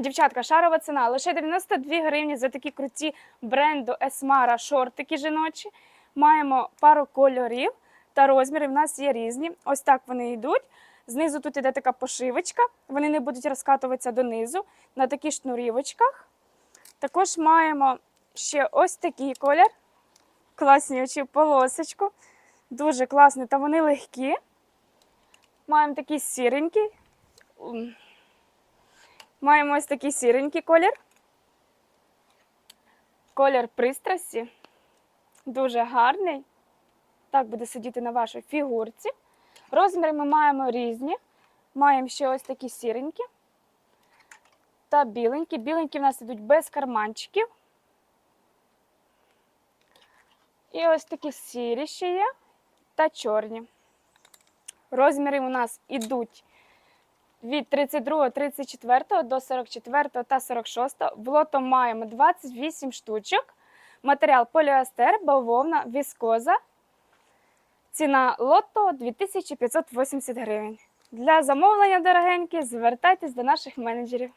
Дівчатка, шарова ціна лише 92 гривні за такі круті бренду Esmara шортики жіночі. Маємо пару кольорів та розмірів. У нас є різні. Ось так вони йдуть. Знизу тут іде така пошивочка. Вони не будуть розкатуватися донизу на таких шнурівочках. Також маємо ще ось такий колір. Класні очі полосочку. Дуже класні, та вони легкі. Маємо такий сіренький. Маємо ось такий сіренький колір. Колір пристрасті. Дуже гарний. Так буде сидіти на вашій фігурці. Розміри ми маємо різні. Маємо ще ось такі сіренькі та біленькі. Біленькі в нас ідуть без карманчиків. І ось такі сірі ще є та чорні. Розміри у нас ідуть від 32, 34 до 44 та 46. В лото маємо 28 штучок. Матеріал поліестер, бавовна, віскоза. Ціна лото 2580 гривень. Для замовлення, дорогенькі, звертайтесь до наших менеджерів.